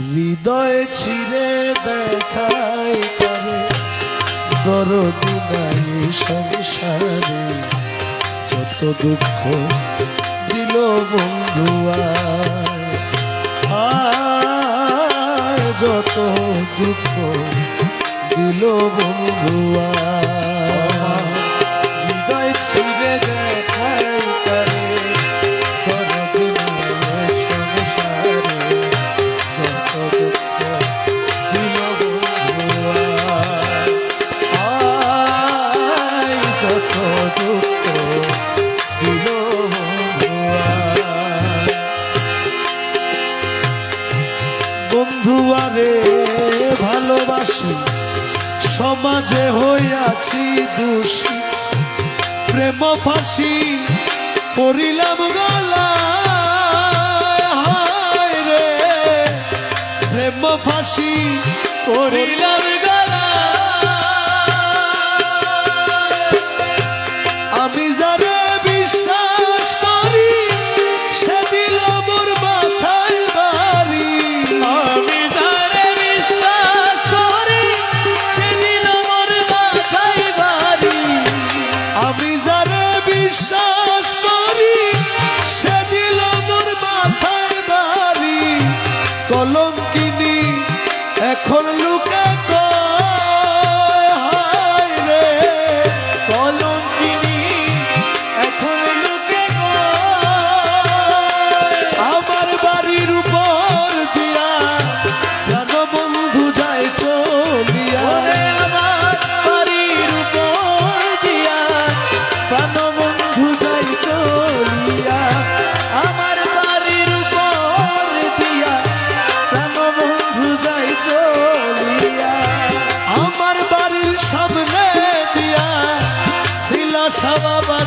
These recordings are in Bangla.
হৃদয় ছিঁড়ে দেখাই করে। দরদি নাই সংসারে। যত দুঃখ দিল বন্ধুয়া আর। যত দুঃখ দিল বন্ধুয়া যত দুঃখ দিল বন্ধুয়া বন্ধুয়ারে ভালোবাসি, সমাজে হইয়াছি দোষী। প্রেম ফাঁসি করিলাম গলা রে। প্রেম ফাঁসি করিলাম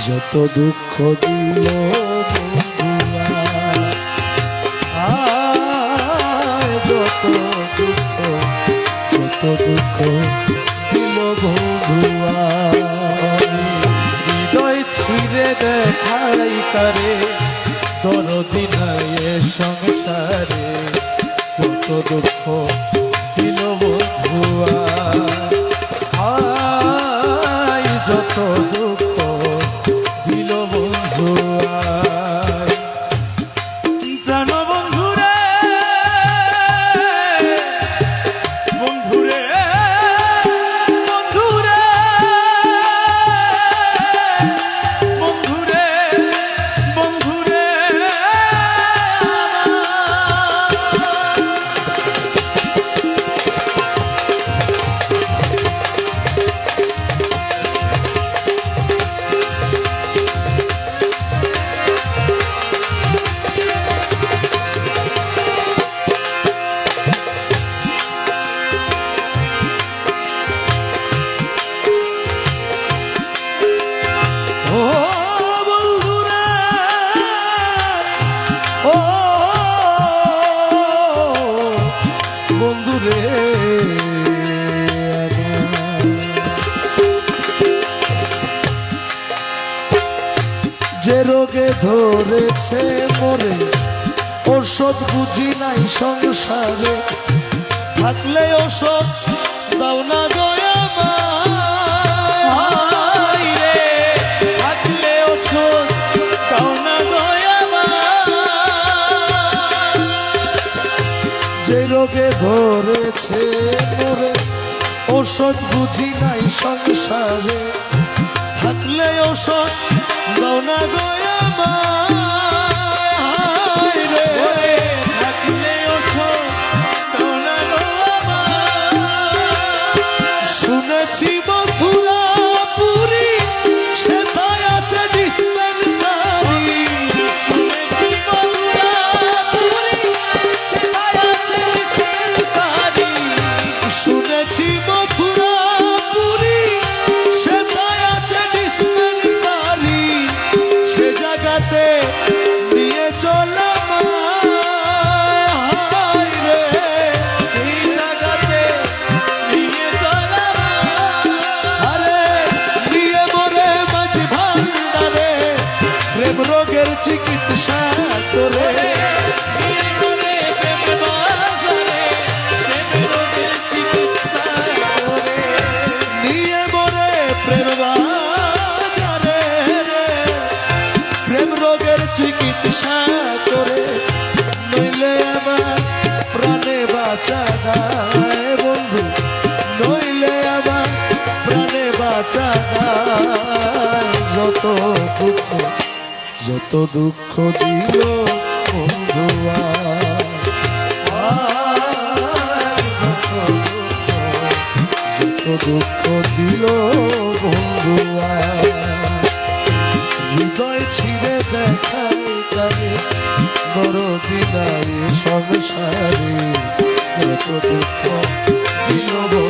যত দুঃখ দিল যত দুঃখ যত দুঃখ দিল বন্ধুয়া হৃদয় ছিঁড়ে দেখাই তারে দরদি নাই সংসারে কত দুঃখ ধরেছে মরে ওষুধ বুঝি নাই সংসারে। থাকলে ওষুধ দাও না ওষুধ ধরেছে মরে ওষুধ বুঝি নাই সংসারে। থাকলে ওষুধ দাও চিকিৎসা করে, নইলে আবার প্রাণে বাঁচা দায় বন্ধু। নইলে আবার প্রাণে বাঁচা দায় যত দুঃখ যত দুঃখ দিল বন্ধু যত দুঃখ দিল বন্ধু হৃদয় ছিঁড়ে দেখায় তারে বড় বিদায় সংসারে কত দুঃখ বন্ধু